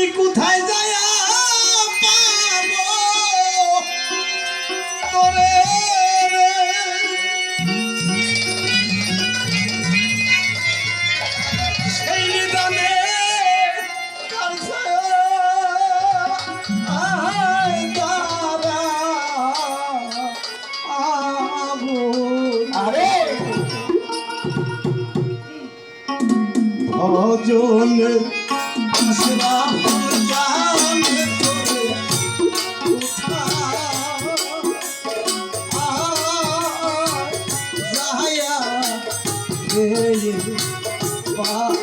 আমি কোথায় যাই রে বাবু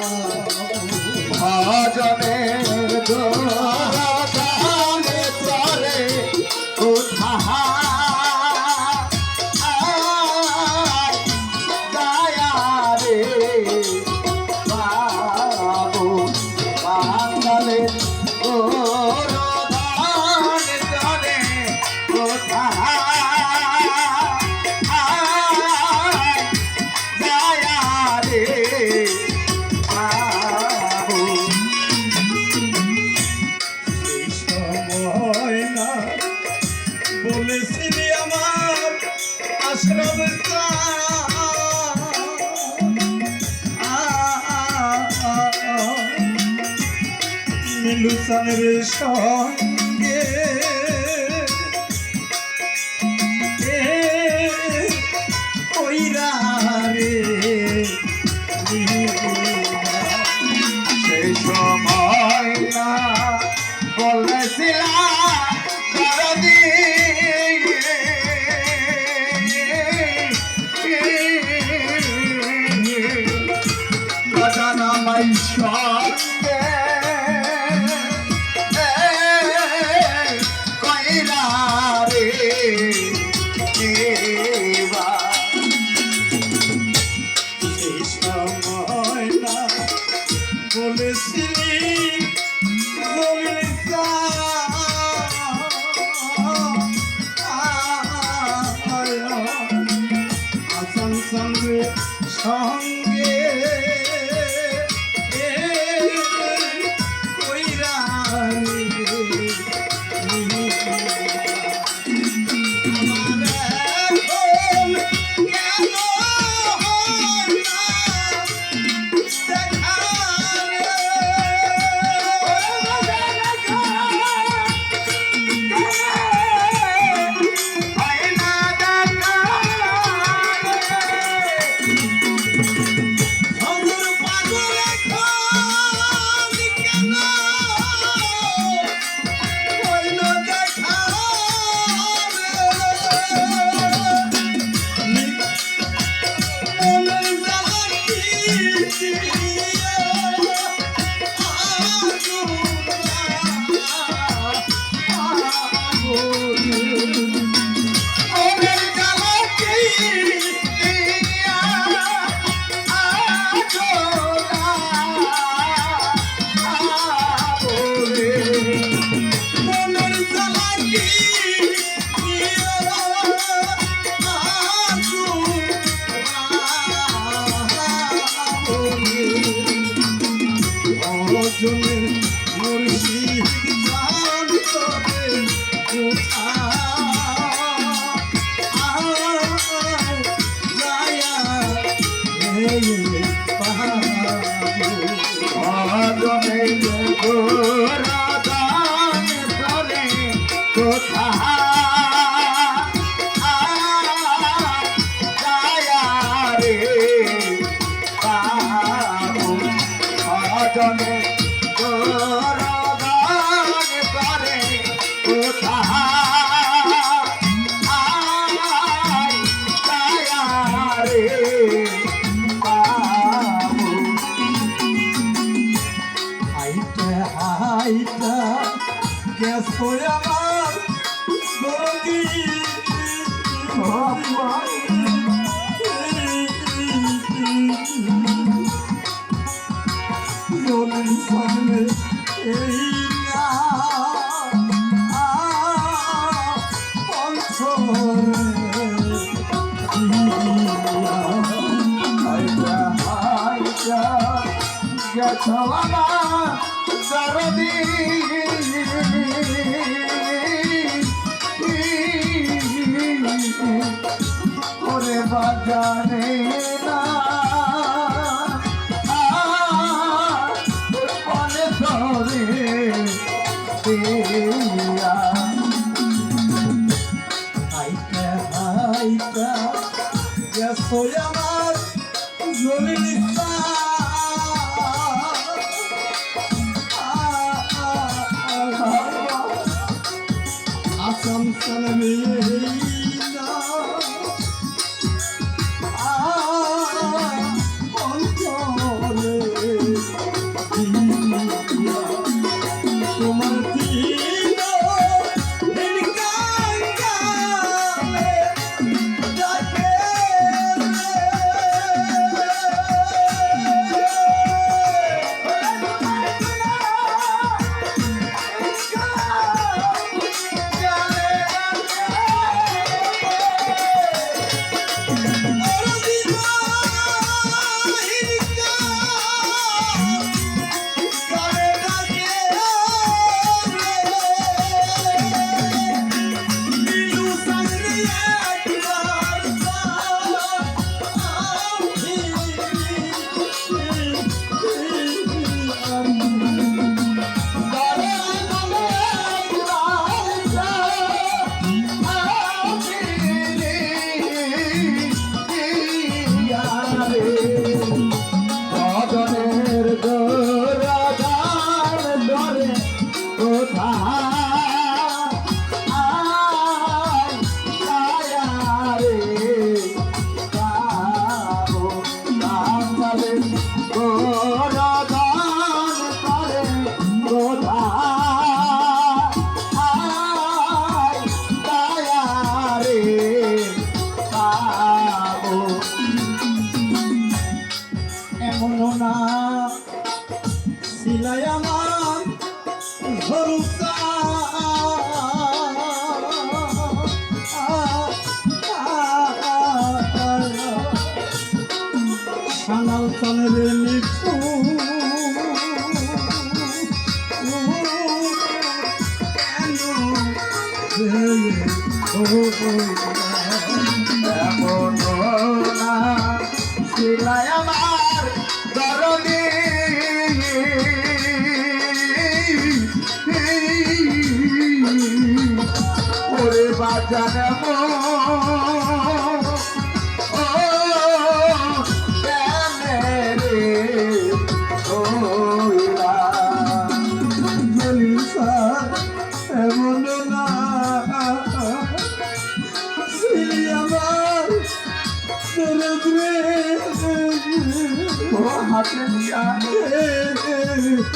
সঙ্গে সঙ্গে জনে নবাবা সারদী ওরে বাজারে না সন্তানের নিকু Oh, oh, oh.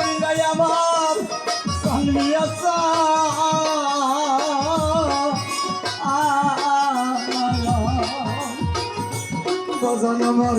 গঙ্গায় আমার সঙ্গী আসা গজন আমার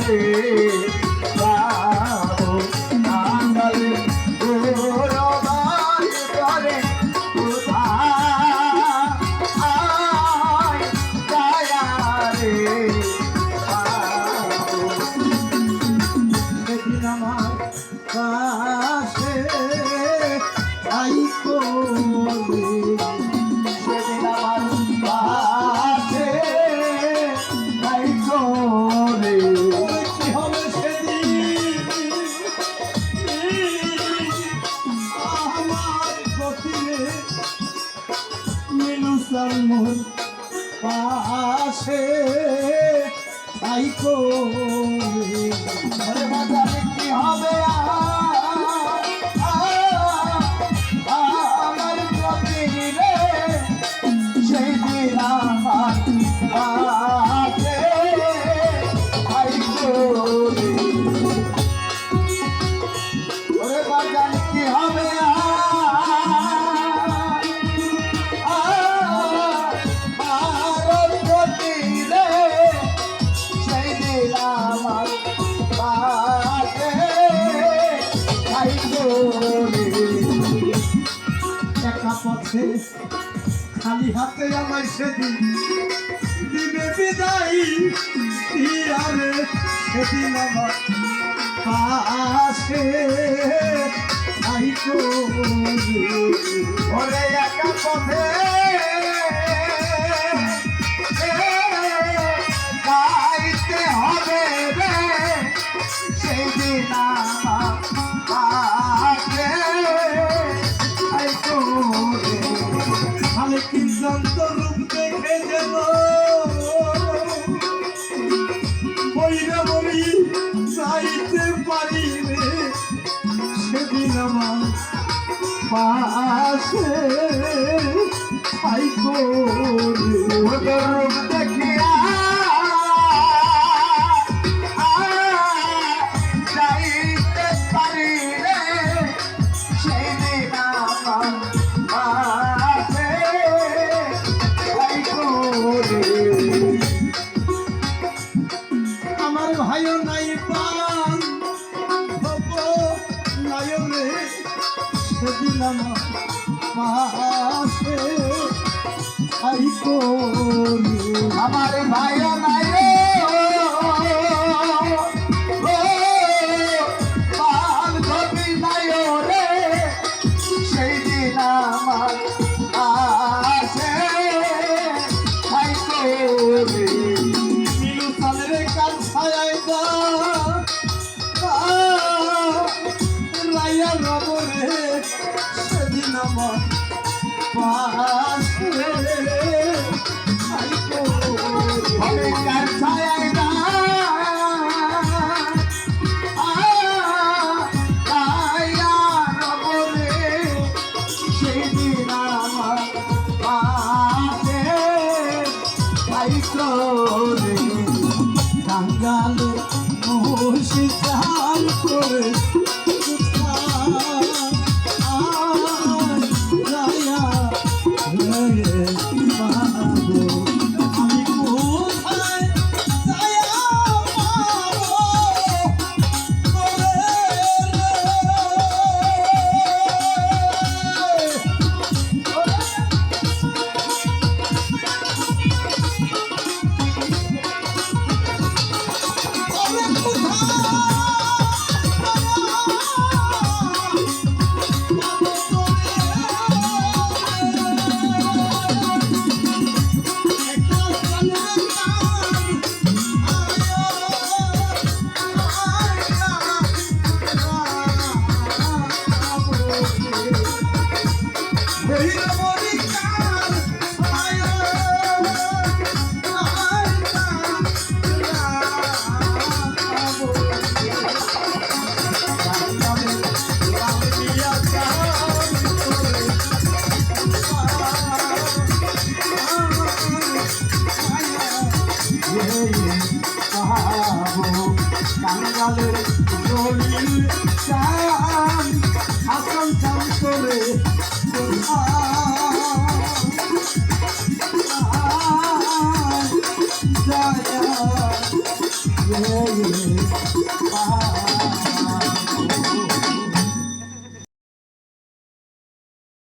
是 মোর পাশে তাই করে বাজারে কি হবে? কাছে খালি হাতে আমায় সেদিন দিবে বিদায়। আরে সেদিন আমার পাশে আইতো ওরে একা পথে হবে রে। সেদিন Oh. আমার থাইকো রে কাঙ্গাল মহিষি করে